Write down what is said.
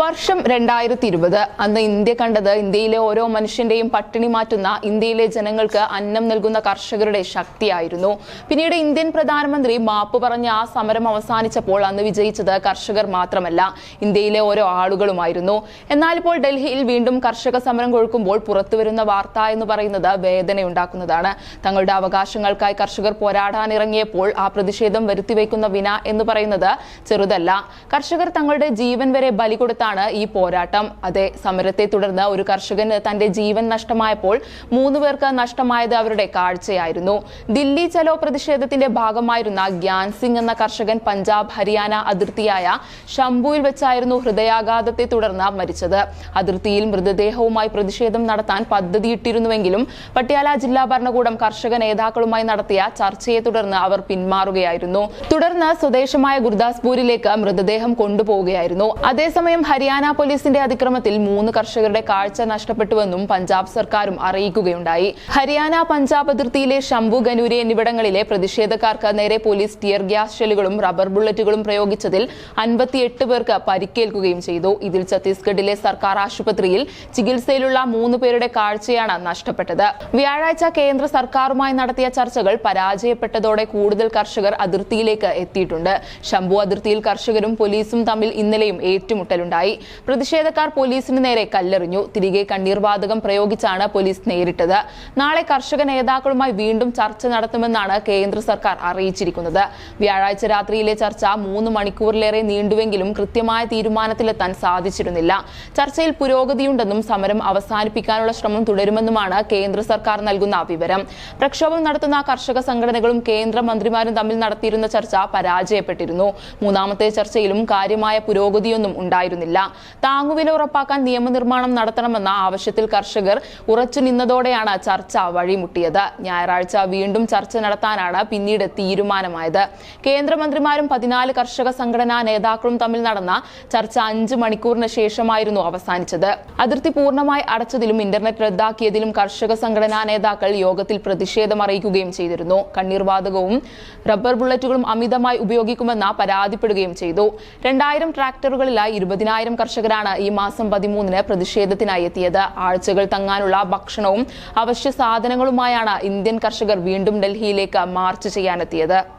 വർഷം രണ്ടായിരത്തി ഇരുപത് അന്ന് ഇന്ത്യ കണ്ടത് ഇന്ത്യയിലെ ഓരോ മനുഷ്യന്റെയും പട്ടിണി മാറ്റുന്ന ഇന്ത്യയിലെ ജനങ്ങൾക്ക് അന്നം നൽകുന്ന കർഷകരുടെ ശക്തിയായിരുന്നു. പിന്നീട് ഇന്ത്യൻ പ്രധാനമന്ത്രി മാപ്പ് പറഞ്ഞ ആ സമരം അവസാനിച്ചപ്പോൾ അന്ന് വിജയിച്ചത് കർഷകർ മാത്രമല്ല ഇന്ത്യയിലെ ഓരോ ആളുകളുമായിരുന്നു. എന്നാൽ ഇപ്പോൾ ഡൽഹിയിൽ വീണ്ടും കർഷക സമരം കൊഴുക്കുമ്പോൾ പുറത്തുവരുന്ന വാർത്ത എന്ന് പറയുന്നത് വേദനയുണ്ടാക്കുന്നതാണ്. തങ്ങളുടെ അവകാശങ്ങൾക്കായി കർഷകർ പോരാടാനിറങ്ങിയപ്പോൾ ആ പ്രതിഷേധം വരുത്തിവെക്കുന്ന വിന എന്ന് പറയുന്നത് ചെറുതല്ല. കർഷകർ തങ്ങളുടെ ജീവൻ വരെ ബലി കൊടുത്താണ് ഈ പോരാട്ടം. അതേ സമരത്തെ തുടർന്ന് ഒരു കർഷകന് തന്റെ ജീവൻ നഷ്ടമായപ്പോൾ മൂന്ന് പേർക്ക് നഷ്ടമായത് അവരുടെ കാഴ്ചയായിരുന്നു. ദില്ലി ചലോ പ്രതിഷേധത്തിന്റെ ഭാഗമായിരുന്ന ഗ്യാൻ സിംഗ് എന്ന കർഷകൻ പഞ്ചാബ് ഹരിയാന അതിർത്തിയായ ശംഭുവിൽ വെച്ചായിരുന്നു ഹൃദയാഘാതത്തെ തുടർന്ന് മരിച്ചത്. അതിർത്തിയിൽ മൃതദേഹവുമായി പ്രതിഷേധം നടത്താൻ പദ്ധതിയിട്ടിരുന്നുവെങ്കിലും പട്യാല ജില്ലാ ഭരണകൂടം കർഷക നേതാക്കളുമായി നടത്തിയ ചർച്ചയെ തുടർന്ന് അവർ പിന്മാറുകയായിരുന്നു. തുടർന്ന് സ്വദേശമായ ഗുർദാസ്പൂരിലേക്ക് മൃതദേഹം കൊണ്ടുപോവുകയായിരുന്നു. അതേസമയം ഹരിയാന പോലീസിന്റെ അതിക്രമത്തിൽ മൂന്ന് കർഷകരുടെ കാഴ്ച നഷ്ടപ്പെട്ടുവെന്നും പഞ്ചാബ് സർക്കാരും അറിയിക്കുകയുണ്ടായി. ഹരിയാന പഞ്ചാബ് അതിർത്തിയിലെ ശംഭു ഗനൂരി എന്നിവിടങ്ങളിലെ പ്രതിഷേധക്കാർക്ക് നേരെ പോലീസ് ടിയർ ഗ്യാസ് ഷെല്ലുകളും റബ്ബർ ബുള്ളറ്റുകളും പ്രയോഗിച്ചതിൽ അൻപത്തിയെട്ട് പേർക്ക് പരിക്കേൽക്കുകയും ചെയ്തു. ഇതിൽ ഛത്തീസ്ഗഡിലെ സർക്കാർ ആശുപത്രിയിൽ ചികിത്സയിലുള്ള മൂന്ന് പേരുടെ കാഴ്ചയാണ് നഷ്ടപ്പെട്ടത്. വ്യാഴാഴ്ച കേന്ദ്ര സർക്കാരുമായി നടത്തിയ ചർച്ചകൾ പരാജയപ്പെട്ടതോടെ കൂടുതൽ കർഷകർ അതിർത്തിയിലേക്ക് എത്തിയിട്ടുണ്ട്. ശംഭു അതിർത്തിയിൽ കർഷകരും പോലീസും തമ്മിൽ ഇന്നലെയും ഏറ്റുമുട്ടലുണ്ടായി. പ്രതിഷേധക്കാർ പോലീസിന് നേരെ കല്ലെറിഞ്ഞു. തിരികെ കണ്ണീർവാതകം പ്രയോഗിച്ചാണ് പോലീസ് നേരിട്ടത്. നാളെ കർഷക നേതാക്കളുമായി വീണ്ടും ചർച്ച നടത്തുമെന്നാണ് കേന്ദ്ര സർക്കാർ അറിയിച്ചിരിക്കുന്നത്. വ്യാഴാഴ്ച രാത്രിയിലെ ചർച്ച മൂന്ന് മണിക്കൂറിലേറെ നീണ്ടുവെങ്കിലും കൃത്യമായ തീരുമാനത്തിലെത്താൻ സാധിച്ചിരുന്നില്ല. ചർച്ചയിൽ പുരോഗതിയുണ്ടെന്നും സമരം അവസാനിപ്പിക്കാനുള്ള ശ്രമം തുടരുമെന്നുമാണ് കേന്ദ്ര സർക്കാർ നൽകുന്ന വിവരം. പ്രക്ഷോഭം നടത്തുന്ന കർഷക സംഘടനകളും കേന്ദ്ര മന്ത്രിമാരും തമ്മിൽ നടത്തിയിരുന്ന ചർച്ച പരാജയപ്പെട്ടിരുന്നു. മൂന്നാമത്തെ ചർച്ചയിലും കാര്യമായ പുരോഗതിയൊന്നും ഉണ്ടായിരുന്നില്ല. താങ്ങുവില ഉറപ്പാക്കാൻ നിയമനിർമ്മാണം നടത്തണമെന്ന ആവശ്യത്തിൽ കർഷകർ ഉറച്ചു നിന്നതോടെയാണ് ചർച്ച വഴിമുട്ടിയത്. ഞായറാഴ്ച വീണ്ടും ചർച്ച നടത്താനാണ് പിന്നീട് തീരുമാനമായത്. കേന്ദ്രമന്ത്രിമാരും പതിനാല് കർഷക സംഘടനാ നേതാക്കളും തമ്മിൽ നടന്ന ചർച്ച അഞ്ച് മണിക്കൂറിന് ശേഷമായിരുന്നു അവസാനിച്ചത്. അതിർത്തി പൂർണമായി അടച്ചതിലും ഇന്റർനെറ്റ് റദ്ദാക്കിയതിലും കർഷക സംഘടനാ നേതാക്കൾ യോഗത്തിൽ പ്രതിഷേധം അറിയിക്കുകയും ചെയ്തിരുന്നു. കണ്ണീർവാതകവും റബ്ബർ ബുള്ളറ്റുകളും അമിതമായി ഉപയോഗിക്കുമെന്ന പരാതിപ്പെടുകയും ചെയ്തു. രണ്ടായിരം ട്രാക്ടറുകളിലായി ഇരുപതിനായിരം കർഷകരാണ് ഈ മാസം പതിമൂന്നിന് പ്രതിഷേധത്തിനായി എത്തിയത്. ആഴ്ചകൾ തങ്ങാനുള്ള ഭക്ഷണവും അവശ്യ സാധനങ്ങളുമായാണ് ഇന്ത്യൻ കർഷകർ വീണ്ടും ഡൽഹിയിലേക്ക് മാർച്ച് ചെയ്യാനെത്തിയത്.